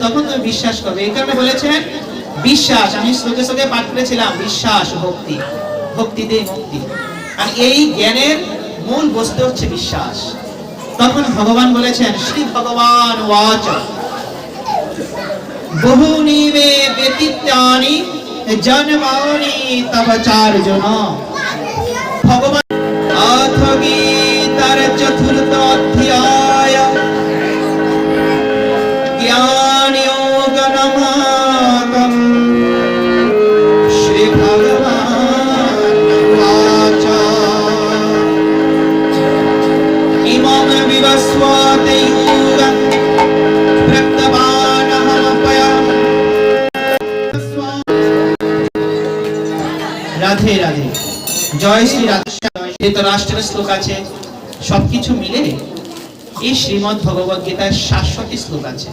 তখন তুমি বিশ্বাস করবে। এই কারণে বলেছেন, বিশ্বাস, আমি শ্লোকে শ্লোকে পাঠ করেছিলাম, বিশ্বাস, ভক্তি। ভক্তিতে মুক্তি। আর এই জ্ঞানের মূল বস্তু হচ্ছে বিশ্বাস। তখন ভগবান বলেছেন, শ্রী ভগবান ওয়াচ। বহুনি মে ব্যতীতানি জন্মানি তব চারজন। ভগবান অথ গীতার চতুর্থ অধ্যায়। জয় শ্রী রাধে রাষ্ট্রের শ্লোক আছে, সবকিছু মিলে এই শ্রীমদ ভগবত গীতায় সাতশোটি শ্লোক আছে।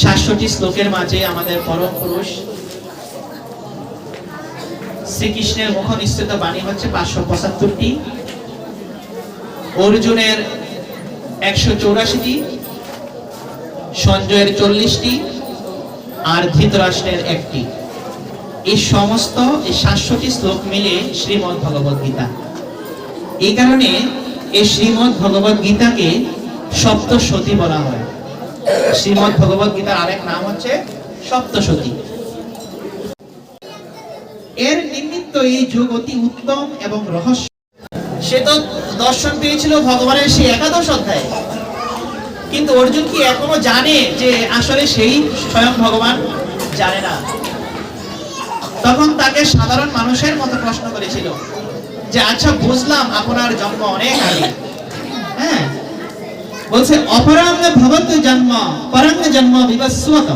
সাতশোটি শ্লোকের মাঝে আমাদের পরম পুরুষ শ্রীকৃষ্ণের মুখ নিশ্চিত বাণী হচ্ছে পাঁচশো পঁচাত্তরটি। অর্জুনের একশো চৌরাশিটি, সঞ্জয়ের চল্লিশটি, আর ধৃতরাষ্ট্রের একটি। এই সমস্ত, এই সাতশোটি শ্লোক মিলে শ্রীমদ ভগবত গীতা। এই কারণে এই শ্রীমদ ভগবত গীতাকে সপ্তসতী বলা হয়। শ্রীমদ ভগবত গীতার আরেক নাম হচ্ছে সপ্তসতী। এর নিমিত্ত এই যুগ অতি উত্তম এবং রহস্য। সে তো দর্শন পেয়েছিল ভগবানের সেই একাদশ অধ্যায়। কিন্তু অর্জুন কি এখনও জানে যে আসলে সেই স্বয়ং ভগবান জানে না? তখন তাকে সাধারণ মানুষের মতো প্রশ্ন করেছিল যে আচ্ছা বুঝলাম আপনার জন্ম অনেক আগে। হ্যাঁ। বলছে অপরাঙ্গ ভবত জন্ম পরাঙ্গ জন্ম বিবস্বত।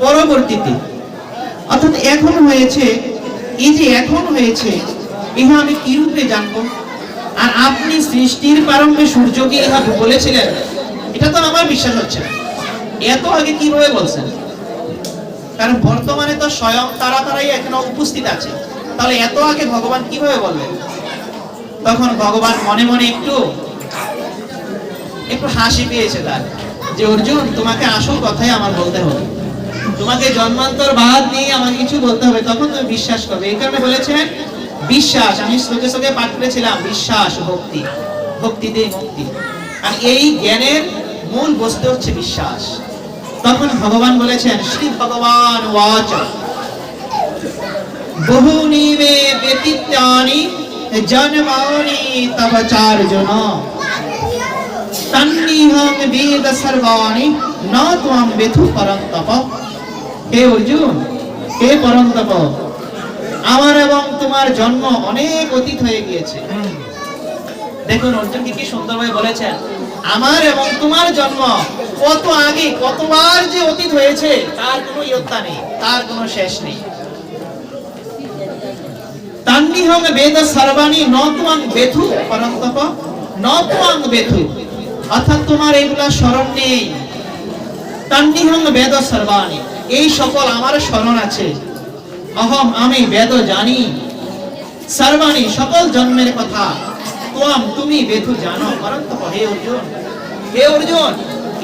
পরবর্তীতে। অর্থাৎ এখন হয়েছে, এই যে এখন হয়েছে, ইহা আমি কি রূপে জানব? আর আপনি সৃষ্টির প্রারম্ভে সূর্যকে ইহা বলেছিলেন, এটা তো আমার বিশ্বাস হচ্ছে না। এত আগে কীভাবে বলছেন? কারণ বর্তমানে তো স্বয়ং তারা তারাই এখনও উপস্থিত আছে। তাহলে এত আগে ভগবান কীভাবে বলবেন তখন ভগবান মনে মনে একটু একটু হাসি পেয়েছে তার, যে অর্জুন, তোমাকে আসল কথাই আমার বলতে হবে। তোমাকে জন্মান্তর বাদ নিয়ে আমাকে কিছু বলতে হবে, তখন তুমি বিশ্বাস করবে। এই কারণে বলেছেন বিশ্বাস, আমি শ্লোকে শ্লোকে পাঠ করেছিলাম, বিশ্বাস, ভক্তি, ভক্তিতে মুক্তি। আর এই জ্ঞানের মূল বস্তু হচ্ছে বিশ্বাস। তখন ভগবান বলেছেন, শ্রী ভগবান ওয়াচ। বহুনি মে ব্যতীতানি জন্মানি তব চারজন। তন্নিহং বেদ সর্বাণি, ন ত্বম বেথু পরন্তপ হে অর্জুন, হে পরন্তপ আমার এবং তোমার জন্ম অনেক অতীত হয়ে গিয়েছে। দেখুন, অর্জুন কি সুন্দরভাবে বলেছেন, আমার এবং তোমার জন্ম কত আগে, কতবার যে অতীত হয়েছে, তার কোনো ইয়ত্তা নেই, তার কোনো শেষ নেই। তান্নিহং বেদ সর্বাণি নতুয়াং বেথু পরন্তপ নতুয়াং বেথু, অর্থাৎ তোমার এগুলা স্মরণ নেই। তান্নিহং বেদ সর্বাণি। এই সকল আমার স্মরণ আছে। অহম আমি বেদ জানি। সর্বাণি সকল জন্মের কথা। তোয়াম তুমি বেথু জানো। পরন্ত হে অর্জুন হে অর্জুন,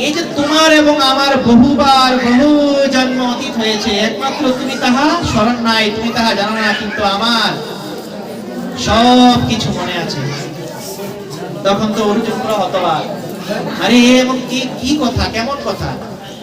এই যে তোমার এবং আমার বহুবার বহু জন্ম অতীত হয়েছে, একমাত্র তুমি তাহা স্মরণ নাই, তুমি তাহা জানো না, কিন্তু আমার সব কিছু মনে আছে। তখন তো অর্জুন পুরো হতবাক। আরে, এবং কি কি কথা, কেমন কথা?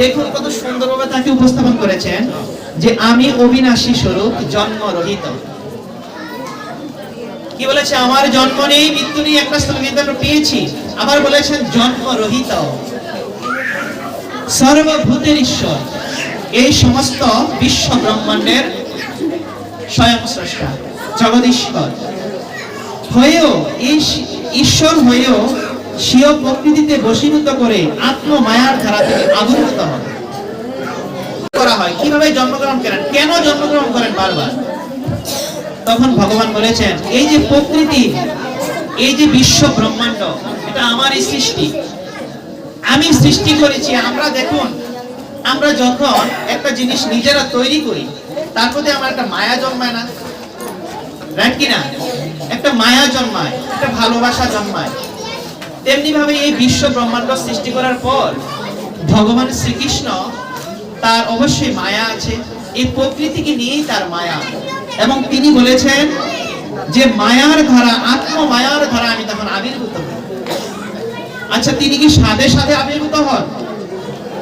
দেখুন কত সুন্দরভাবে তাকে উপস্থাপন করেছেন যে আমি অবিনাশী স্বরূপ জন্মরহিত। কি বলেছে? আমার জন্ম নেই, মৃত্যু নেই, একটা আমরা পেয়েছি। আবার বলেছেন, জন্মরহিত। সর্বভূতের ঈশ্বর। এই সমস্ত বিশ্ব ব্রহ্মাণ্ডের স্বয়ং স্রষ্টা, জগদীশ্বর। হয়েও ঈশ্বর হয়েও স্বীয় প্রকৃতিতে বশীভূত করে আত্মমায়ার ধারা থেকে আবির্ভূত হন। করা হয়। কীভাবে জন্মগ্রহণ করেন? কেন জন্মগ্রহণ করেন বারবার? তখন ভগবান বলেছেন, এই যে প্রকৃতি, এই যে বিশ্ব ব্রহ্মাণ্ড, এটা আমারই সৃষ্টি। আমি সৃষ্টি করেছি, আমরা দেখুন, আমরা যখন একটা জিনিস নিজেরা তৈরি করি, তার প্রতি আমার একটা মায়া জন্মায় না? রাইট কিনা? একটা মায়া জন্মায়, একটা ভালোবাসা জন্মায়। তেমনি ভাবে এই বিশ্ব ব্রহ্মাণ্ড সৃষ্টি করার পর ভগবান শ্রীকৃষ্ণ তার অবশ্যই মায়া আছে। এই প্রকৃতিকে নিয়েই তার মায়া। এবং তিনি বলেছেন যে মায়ার ধারা আত্ম মায়ার ধারা আমি তখন আবির্ভূত হই। আচ্ছা তিনি কি সাথে সাথে আবির্ভূত হন?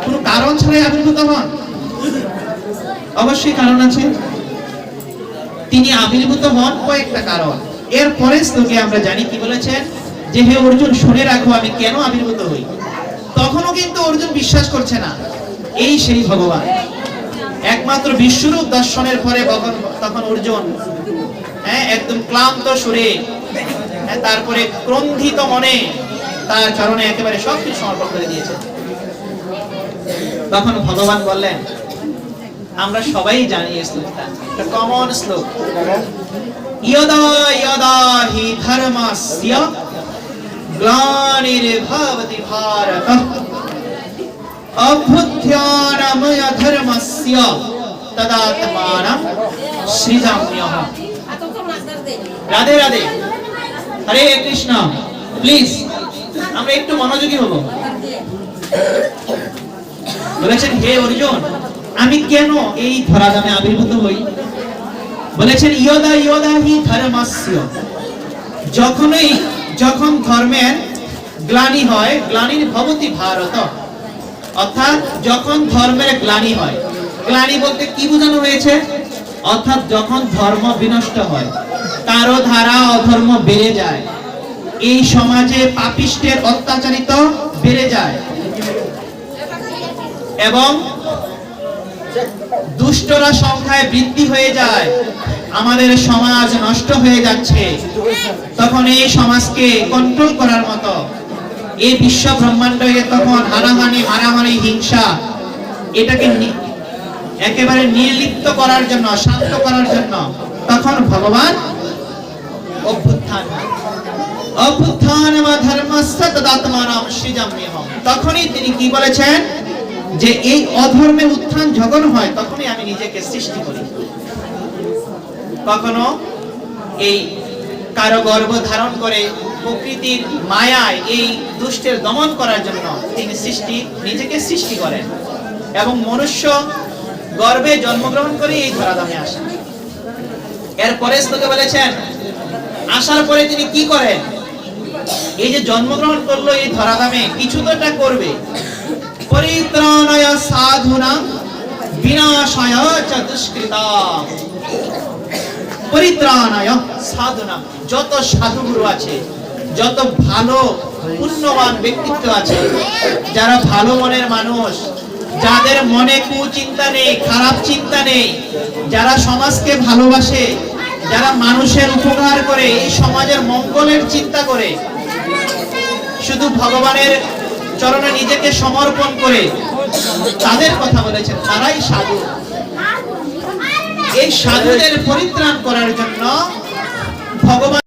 কোনো কারণ ছাড়াই আবির্ভূত হন? অবশ্যই কারণ আছে। তিনি আবির্ভূত হন কয়েকটা কারণ। এর পরে শ্লোকে আমরা জানি কি বলেছেন? যে হে অর্জুন শুনে রাখো আমি কেন আবির্ভূত হই? তখনও কিন্তু অর্জুন বিশ্বাস করছে না। এই সেই ভগবান। একমাত্র বিশ্বরূপ দর্শনের পরে তখন অর্জুন হ্যাঁ একদম ক্লান্ত সুরে হ্যাঁ, তারপরে ক্রন্ধিত মনে তার চরণে একেবারে সবকিছু সমর্পণ করে দিয়েছে। তখন ভগবান বললেন আমরা সবাই জানি শ্লোকটা। কমন শ্লোক। ইয়দা ইয়দা হি ধর্মস্য ভারত অভ্যুত্থানময় ধর্মস্য তদাত্মানম সৃজাম্যহম রাধে রাধে হরে কৃষ্ণ প্লিজ আমরা একটু মনোযোগী হব। বলেছেন, হে অর্জুন, আমি কেন এই ধরাধামে আবির্ভূত হই? বলেছেন, ইয়দা ইয়দা হি ধর্মস্য। যখনই যখন ধর্মের গ্লানি হয়, গ্লানির ভবতি ভারত। অর্থাৎ যখন ধর্মের গ্লানি হয়। গ্লানি বলতে কি বোঝানো হয়েছে? অর্থাৎ যখন ধর্ম বিনষ্ট হয় কারও ধারা অধর্ম বেড়ে যায়। এই সমাজে পাপিষ্টের অত্যাচারিত বেড়ে যায়। এবং দুষ্টরা সংখ্যায় বৃদ্ধি হয়ে যায়। আমাদের সমাজ নষ্ট হয়ে যাচ্ছে। তখন এই সমাজকে কন্ট্রোল করার মতো এই বিশ্ব ব্রহ্মাণ্ডে তখন হানাহানি, মারামারি, হিংসা এটাকে একেবারে নির্লিপ্ত করার জন্য, শান্ত করার জন্য তখন ভগবান অভ্যুত্থান। অভ্যুত্থান বা ধর্মস্য তখনই তিনি কি বলেছেন? যে এই অধর্মের উত্থান যখন হয়, তখনই আমি নিজেকে সৃষ্টি করি। কখনো এই কারও গর্ভ ধারণ করে প্রকৃতির মায়ায় এই দুষ্টের দমন করার জন্য তিনি সৃষ্টি, নিজেকে সৃষ্টি করেন এবং মনুষ্য গর্ভে জন্মগ্রহণ করে এই ধরাধামে আসেন। এরপরে শ্লোকে বলেছেন, আসার পরে তিনি কি করেন? এই যে জন্মগ্রহণ করল এই ধরাধামে, কিছু তো একটা করবে। পরিত্রাণায় সাধুনা বিনাশায় দুষ্কৃতা পরিত্রাণায় সাধুনা যত সাধুগুরু আছে, যত ভালো, পুণ্যবান ব্যক্তিত্ব আছে, যারা ভালো মনের মানুষ, যাদের মনে কুচিন্তা নেই, খারাপ চিন্তা নেই, যারা সমাজকে ভালোবাসে, যারা মানুষের উপকার করে, এই সমাজের মঙ্গলের চিন্তা করে, শুধু ভগবানের চরণে নিজেকে সমর্পণ করে তাদের কথা বলেছেন তারাই সাধু। এই সাধুদের পরিত্রাণ করার জন্য ভগবান